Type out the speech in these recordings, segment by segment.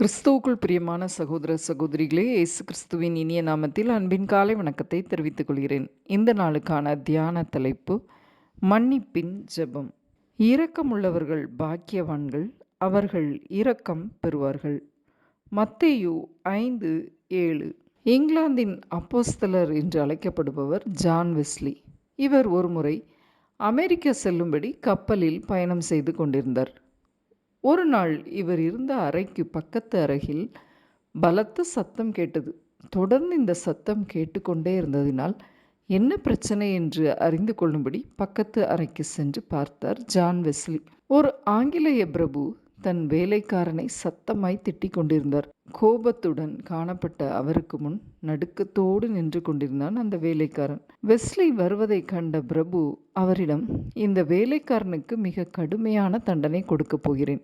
கிறிஸ்துவுக்குள் பிரியமான சகோதர சகோதரிகளே இயேசு கிறிஸ்துவின் இனிய நாமத்தில் அன்பின் காலை வணக்கத்தை தெரிவித்துக் கொள்கிறேன். இந்த நாளுக்கான தியான தலைப்பு மன்னிப்பின் ஜெபம். இரக்கமுள்ளவர்கள் பாக்கியவான்கள் அவர்கள் இரக்கம் பெறுவார்கள். மத்தேயு ஐந்து ஏழு. இங்கிலாந்தின் அப்போஸ்தலர் என்று அழைக்கப்படுபவர் ஜான் வெஸ்லி. இவர் ஒருமுறை அமெரிக்கா செல்லும்படி கப்பலில் பயணம் செய்து கொண்டிருந்தார். ஒரு நாள் இவர் இருந்த அறைக்கு பக்கத்து அறையில் பலத்த சத்தம் கேட்டது. தொடர்ந்து இந்த சத்தம் கேட்டுக்கொண்டே இருந்ததினால் என்ன பிரச்சனை என்று அறிந்து கொள்ளும்படி பக்கத்து அறைக்கு சென்று பார்த்தார் ஜான் வெஸ்லி. ஒரு ஆங்கிலேய பிரபு தன் வேலைக்காரனை சத்தமாய் திட்டிக் கொண்டிருந்தார். கோபத்துடன் காணப்பட்ட அவருக்கு முன் நடுக்கத்தோடு நின்று கொண்டிருந்தான் அந்த வேலைக்காரன். வெஸ்லி வருவதை கண்ட பிரபு அவரிடம் இந்த வேலைக்காரனுக்கு மிக கடுமையான தண்டனை கொடுக்கப் போகிறேன்.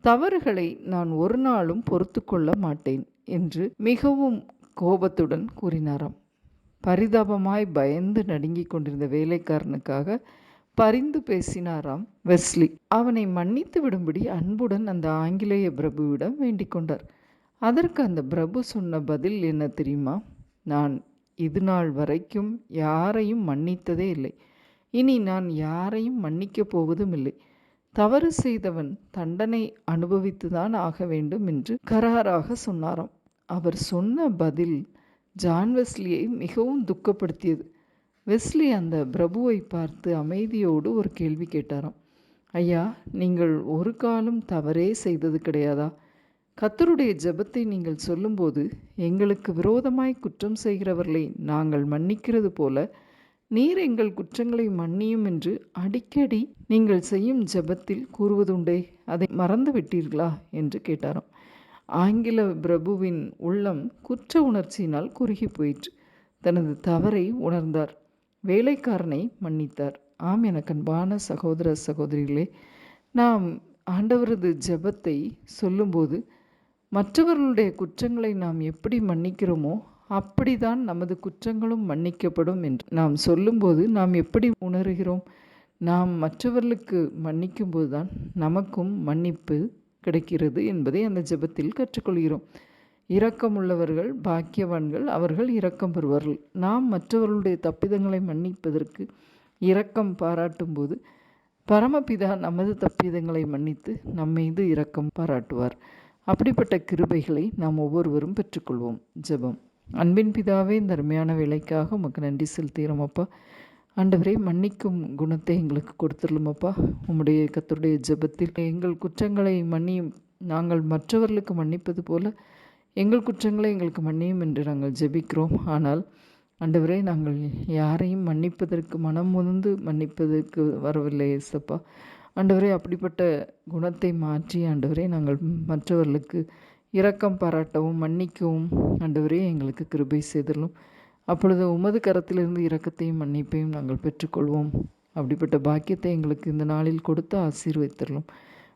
தவறுகளை நான் ஒரு நாளும் பொறுத்து கொள்ள மாட்டேன் என்று மிகவும் கோபத்துடன் கூறினாராம். பரிதாபமாய் பயந்து நடுங்கிக் கொண்டிருந்த வேலைக்காரனுக்காக பரிந்து பேசினாராம் வெஸ்லி. அவனை மன்னித்து விடும்படி அன்புடன் அந்த ஆங்கிலேய பிரபுவிடம் வேண்டிக் கொண்டார். அதற்கு அந்த பிரபு சொன்ன பதில் என்ன தெரியுமா? நான் இது நாள் வரைக்கும் யாரையும் மன்னித்ததே இல்லை. இனி நான் யாரையும் மன்னிக்கப் போவதும் இல்லை. தவறு செய்தவன் தண்டனை அனுபவித்துதான் ஆக வேண்டும் என்று கராராக சொன்னாராம். அவர் சொன்ன பதில் ஜான் வெஸ்லியை மிகவும் துக்கப்படுத்தியது. வெஸ்லி அந்த பிரபுவை பார்த்து அமைதியோடு ஒரு கேள்வி கேட்டாராம். ஐயா நீங்கள் ஒரு காலம் தவறே செய்தது கிடையாதா? கத்தருடைய ஜெபத்தை நீங்கள் சொல்லும்போது எங்களுக்கு விரோதமாய் குற்றம் செய்கிறவர்களை நாங்கள் மன்னிக்கிறது போல நீர் எங்கள் குற்றங்களை மன்னியும் என்று அடிக்கடி நீங்கள் செய்யும் ஜெபத்தில் கூறுவதுண்டே அதை மறந்து விட்டீர்களா என்று கேட்டாராம். ஆங்கில பிரபுவின் உள்ளம் குற்ற உணர்ச்சியினால் குறுகி போயிற்று. தனது தவறை உணர்ந்தார். வேலைக்காரனை மன்னித்தார். ஆம் எனக்கு அன்பான சகோதர சகோதரிகளே நாம் ஆண்டவரது ஜெபத்தை சொல்லும்போது மற்றவர்களுடைய குற்றங்களை நாம் எப்படி மன்னிக்கிறோமோ அப்படிதான் நமது குற்றங்களும் மன்னிக்கப்படும் என்று நாம் சொல்லும்போது நாம் எப்படி உணர்கிறோம்? நாம் மற்றவர்களுக்கு மன்னிக்கும்போது தான் நமக்கும் மன்னிப்பு கிடைக்கிறது என்பதை அந்த ஜெபத்தில் கற்றுக்கொள்கிறோம். இரக்கமுள்ளவர்கள் பாக்கியவான்கள் அவர்கள் இரக்கம் பெறுவார்கள். நாம் மற்றவர்களுடைய தப்பிதங்களை மன்னிப்பதற்கு இரக்கம் பாராட்டும் போது பரமபிதா நமது தப்பிதங்களை மன்னித்து நம் மீது இரக்கம் பாராட்டுவார். அப்படிப்பட்ட கிருபைகளை நாம் ஒவ்வொருவரும் பெற்றுக்கொள்வோம். ஜெபம். அன்பின் பிதாவே இந்த அருமையான வேலைக்காக உமக்கு நன்றி செலுத்துகிறோம் அப்பா. ஆண்டவரே மன்னிக்கும் குணத்தை எங்களுக்கு கொடுத்துடலுமப்பா உம்முடைய கத்தருடைய ஜெபத்தில் எங்கள் குற்றங்களை மன்னியும் நாங்கள் மற்றவர்களுக்கு மன்னிப்பது போல எங்கள் குற்றங்களை எங்களுக்கு மன்னியும் என்று நாங்கள் ஜெபிக்கிறோம். ஆனால் ஆண்டவரே நாங்கள் யாரையும் மன்னிப்பதற்கு மனம் முந்து மன்னிப்பதற்கு வரவில்லை ஏசப்பா ஆண்டவரே அப்படிப்பட்ட குணத்தை மாற்றி ஆண்டவரே நாங்கள் மற்றவர்களுக்கு இரக்கம் பாராட்டவும் மன்னிக்கவும். ஆண்டவரே எங்களுக்கு கிருபை செய்தலும் அப்பொழுது உமது கரத்திலிருந்து இரக்கத்தையும் மன்னிப்பையும் நாங்கள் பெற்றுக்கொள்வோம். அப்படிப்பட்ட பாக்கியத்தை எங்களுக்கு இந்த நாளில் கொடுத்து ஆசீர்வைத்தரலும்